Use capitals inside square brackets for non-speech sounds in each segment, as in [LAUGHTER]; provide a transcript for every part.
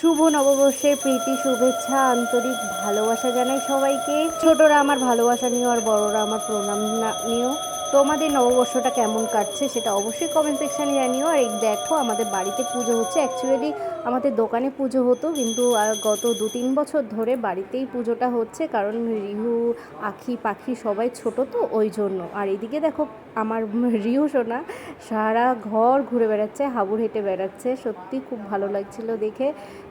শুভ নববর্ষের প্রীতি, শুভেচ্ছা, আন্তরিক ভালোবাসা জানাই সবাইকে। ছোটরা আমার ভালোবাসা নিও আর বড়রা আমার প্রণাম নিও। তোমাদের নববর্ষটা কেমন কাটছে সেটা অবশ্যই কমেন্ট সেকশানে জানিও। আর এই দেখো, আমাদের বাড়িতে পুজো হচ্ছে অ্যাকচুয়ালি আমাদের দোকানে পুজো হতো, কিন্তু গত দু তিন বছর ধরে বাড়িতেই পুজোটা হচ্ছে, কারণ রিহু, আখি, পাখি সবাই ছোট তো, ওই জন্য। আর এদিকে দেখো, আমার রিহু সোনা সারা ঘর ঘুরে বেড়াচ্ছে, হাবুর হেঁটে বেড়াচ্ছে, সত্যি খুব ভালো লাগছিল দেখে।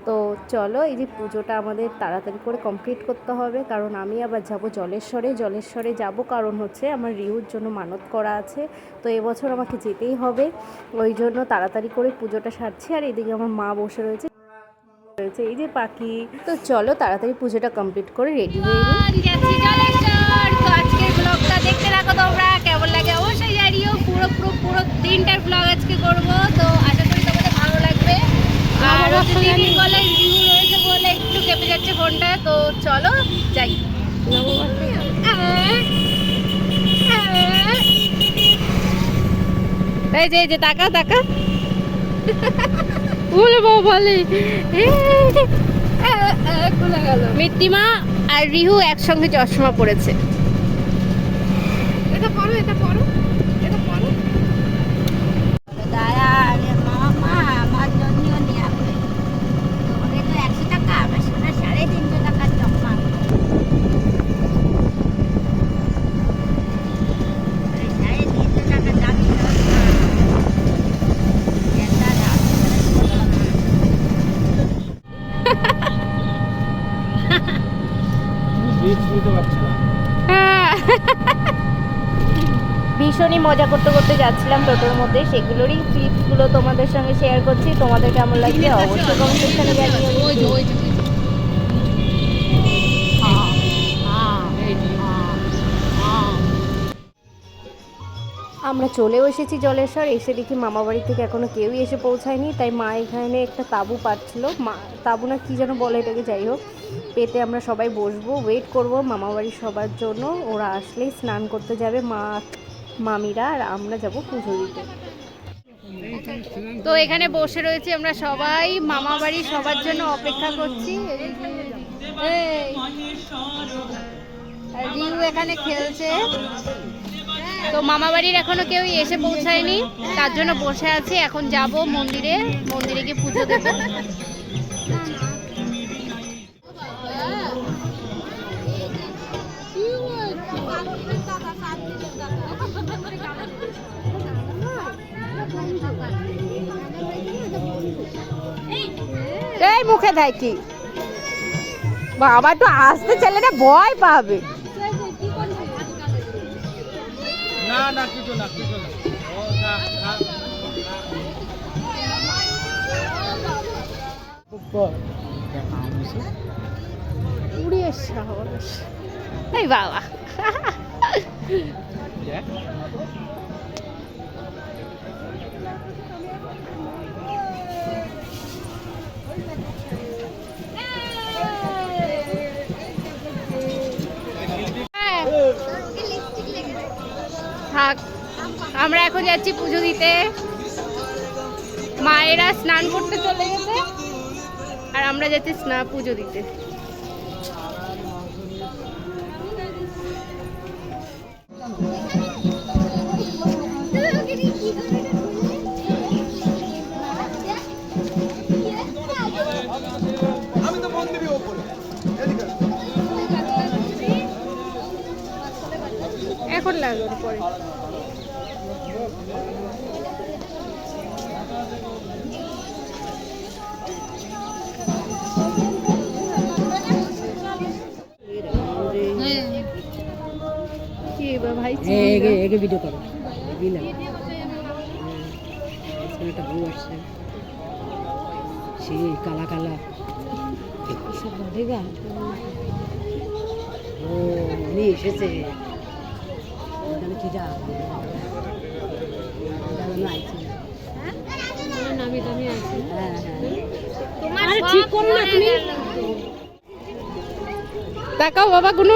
তো চলো, এই যে পুজোটা আমাদের তাড়াতাড়ি করে কমপ্লিট করতে হবে, কারণ আমি আবার যাব জলেশ্বরে জলেশ্বরে যাব কারণ হচ্ছে আমার রিহুর জন্য মানত করা আছে, তো এবছর আমাকে যেতেই হবে, ওই জন্য তাড়াতাড়ি করে পুজোটা সারছি, আর এদিকে আমার মা বসে রয়েছে রয়েছে এই যে পাখি। তো চলো তাড়াতাড়ি পুজোটা কমপ্লিট করে রেডি হয়ে আজকের ব্লগটা দেখতে তোমরা। কেমন লাগে অবশ্যই জানিও। পুরো পুরো পুরো দিনটার ব্লগ আজকে করব। তো আশা করি তোমাদের ভালো লাগবে। আর দিদির রিভিউ রয়েছে বলে একটু কেঁপে যাচ্ছে ফোনটা। তো চলো যাই। এই যে এই যে তাকা তাকা। [LAUGHS] বলে। বাবা বলে খুলে গেল। মিত্তিমা আর রিহু একসঙ্গে চশমা পড়েছে এটা পড়ো এটা পড়ো এটা পড়ো দাদা আরে মামা আমার জন্যও নিয়ে আসবে তোমাদের তো একশো টাকা আমার সোনা সাড়ে তিনশো টাকার চকমা আরে সাড়ে তিনশো টাকা দামি চশমা একটা দাম হ্যাঁ। ভীষণই মজা করতে করতে যাচ্ছিলাম টোটোর মধ্যে। সেগুলোরই ক্লিপসগুলো তোমাদের সঙ্গে শেয়ার করছি। তোমাদের কেমন লাগছে অবশ্যই কমেন্ট সেকশনে জানিও। ওই যে ওই যে ওই যে। আমরা চলেও এসেছি জলেশ্বর। এসে দেখি মামা বাড়ি থেকে এখনও কেউই এসে পৌঁছায়নি। তাই মা এখানে একটা তাবু পাচ্ছিল মা তাবু না কি যেন বলে এটাকে যাই হোক। পেতে আমরা সবাই বসবো ওয়েট করব। মামা বাড়ির সবার জন্য। ওরা আসলেই স্নান করতে যাবে। মা মামিরা আর আমরা যাব পুজো দিতে। তো এখানে বসে রয়েছি আমরা সবাই, মামা বাড়ি সবার জন্য অপেক্ষা করছি। এখানে খেলছে। তো মামা বাড়ির এখনও কেউ এসে পৌঁছায়নি, তার জন্য বসে আছে। এখন যাব মন্দিরে মন্দিরে গিয়ে পুজো দেবো। এই মুখে দেয় কি? বাবা তো আসতে ছেলেটা ভয় পাবে। না না কিছু না কিছু না। ও না না উড়িয়ে সাহস। এই বাবা। থাক। আমরা এখন যাচ্ছি পুজো দিতে। মায়েরা স্নান করতে চলে গেছে। আর আমরা যাচ্ছি স্নান পুজো দিতে। ভাই এগে এগে ভিডিও করো। দিলাম একটা বউ আসছে। সেই কালা কালা। ও উনি এসেছে। কি যা? নামি দামি আছে। হ্যাঁ হ্যাঁ। ঠিক করো না তুমি। দেখাও বাবা কোনো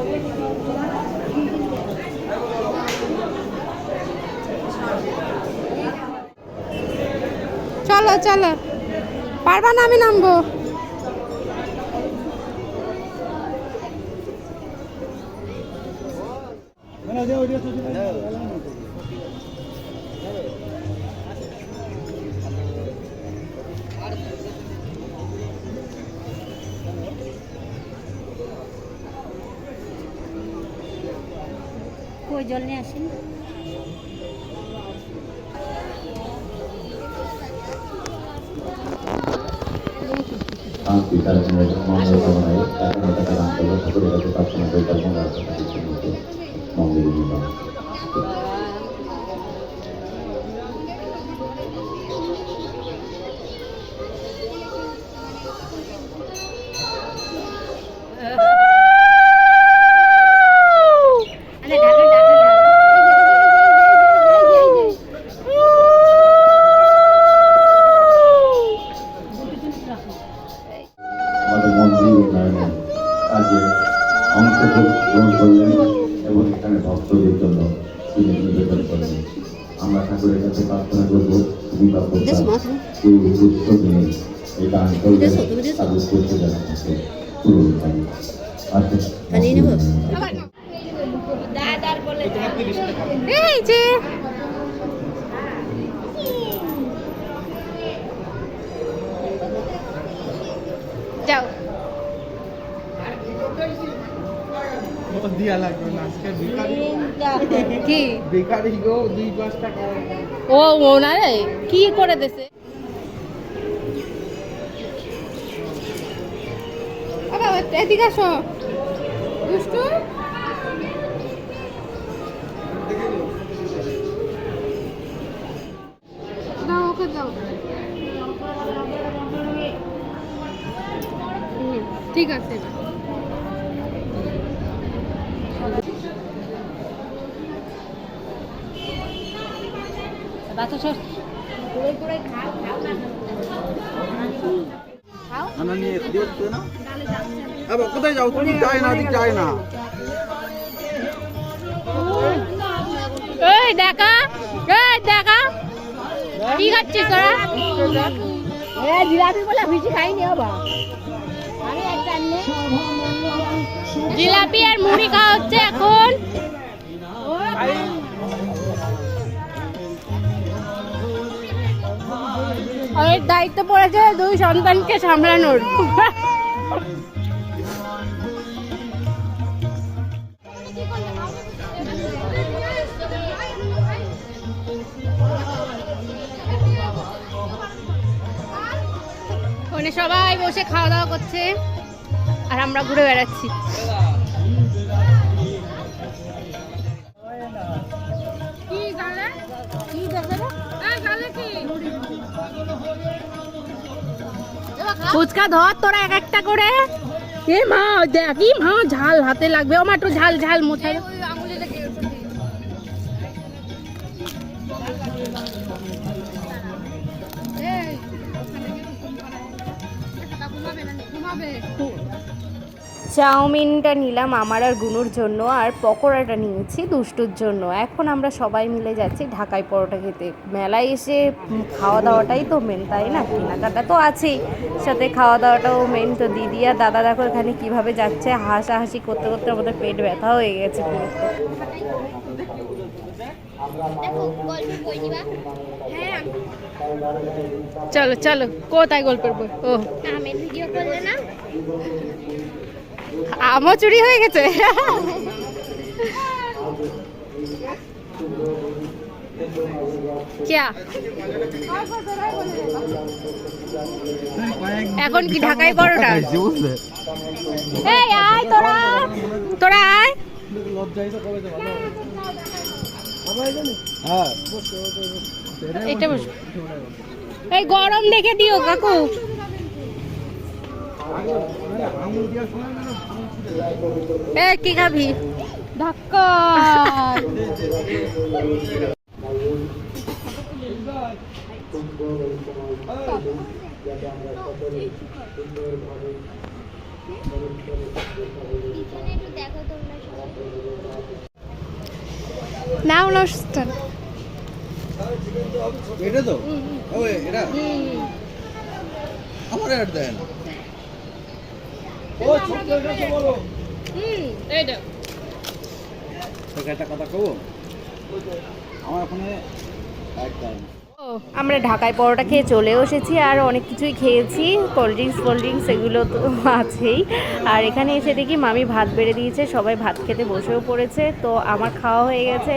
চলো চলো। পারবা না আমি নামবো? জল নিয়ে আসেন? শান্তি তার মঙ্গল কামনায় এখন টাকা দান করল ঠাকুরের কাছে প্রার্থনা করে তার মঙ্গল মন্দিরে নিলাম টাকা ও ওনারে? কি করে দেছে? এদিকে আসো। দুষ্টু ওকে দাও। ঠিক আছে। বাচ্চা সব করে করে খাও খাও না আনা নিয়ে দিও না? আবার কোথায় যাও? তুমি যায় না দিক যায় না। এই দেখা এই দেখা। কি খাচ্ছিস তোরা? এ জিলাপি বলে বেশি খাইনি বাবা। একটা জিলাপি আর মুড়ি খাওয়া হচ্ছে এখন। আর দায়িত্ব পড়েছে দুই সন্তানকে সামলানোর। ওখানে সবাই বসে খাওয়া দাওয়া করছে, আর আমরা ঘুরে বেড়াচ্ছি। ফুচকা ধর তোরা এক একটা করে। এ মা দেখি মা ঝাল হাতে লাগবে। মা একটু ঝাল ঝাল মোছাই দাও। চাউমিনটা নিলাম আমার আর গুনুর জন্য আর পকোড়াটা নিয়েছি দুষ্টুর জন্য। এখন আমরা সবাই মিলে যাচ্ছি ঢাকায় পরোটা খেতে। মেলায় এসে খাওয়া দাওয়াটাই তো মেন তাই না? কেনাকাটা তো আছেই। সাথে খাওয়া দাওয়াটাও মেন তো দিদি আর দাদা দেখো এখানে কীভাবে যাচ্ছে হাসাহাসি করতে করতে আমাদের পেট ব্যথা হয়ে গেছে চলো চলো। কোথায় গল্পের বই? ও। ভিডিও করলে না? আমও চুরি হয়ে গেছে। এখন কি, ঢাকায় পরোটা? আয় তোরা আয়। এই গরম দেখে দিও, কাকু। এ কি খাবি? ধাক্কা নাও নাও. এটা তো? ও এটা? আমার অ্যাড দেয় না ও ছোট করে বলো হুম এইটা তোকে একটা কথা কব? আমার ওখানে এক আমরা ঢাকায় পরোটা খেয়ে চলে এসেছি আর অনেক কিছুই খেয়েছি। কোল্ড ড্রিঙ্কস কোল্ড ড্রিঙ্কস এগুলো তো [LAUGHS] আছেই। আর এখানে এসে দেখি মামি ভাত বেড়ে দিয়েছে, সবাই ভাত খেতে বসেও পড়েছে। তো আমার খাওয়া হয়ে গেছে।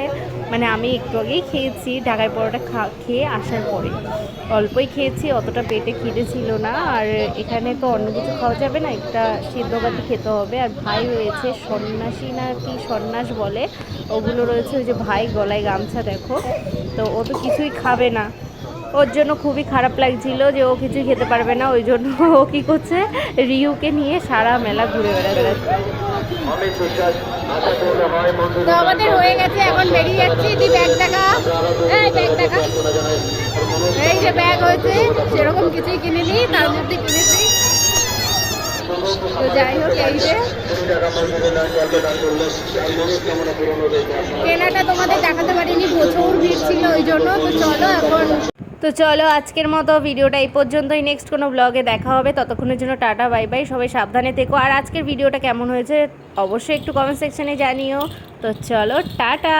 মানে আমি একটু আগেই খেয়েছি ঢাকায় পরোটা খেয়ে আসার পরে। অল্পই খেয়েছি, অতটা পেটে খিদে ছিল না। আর এখানে তো অন্য কিছু খাওয়া যাবে না, একটা সিদ্ধ ভাতি খেতে হবে। আর ভাই রয়েছে সন্ন্যাসী না কি সন্ন্যাস বলে? ওগুলো রয়েছে ওই যে ভাই গলায় গামছা দেখো। তো ও তো কিছুই খাবে না। ওর জন্য খুবই খারাপ লাগছিল যে ও কিছুই খেতে পারবে না ওই জন্য ও কী করছে রিউকে নিয়ে সারা মেলা ঘুরে বেড়াচ্ছে। তো আমাদের হয়ে গেছে এখন বেরিয়ে যাচ্ছি। দি ব্যাগ দেখা এই ব্যাগ দেখা। এই যে ব্যাগ হয়েছে সেরকম কিছুই কিনিনি তার মধ্যে কিনেছি। তো যাই হোক এই যে। কেনাটা তোমাদের দেখাতে পারিনি প্রচুর ভিড় ছিল ওই জন্য তো চলো এখন তো চলো আজকের মতো ভিডিওটা এই পর্যন্তই। নেক্সট কোনো ব্লগে দেখা হবে। ততক্ষণের জন্য টাটা বাই বাই সবাই সাবধানে থেকো। আর আজকের ভিডিওটা কেমন হয়েছে অবশ্যই একটু কমেন্ট সেকশানে জানিও। তো চলো, টাটা!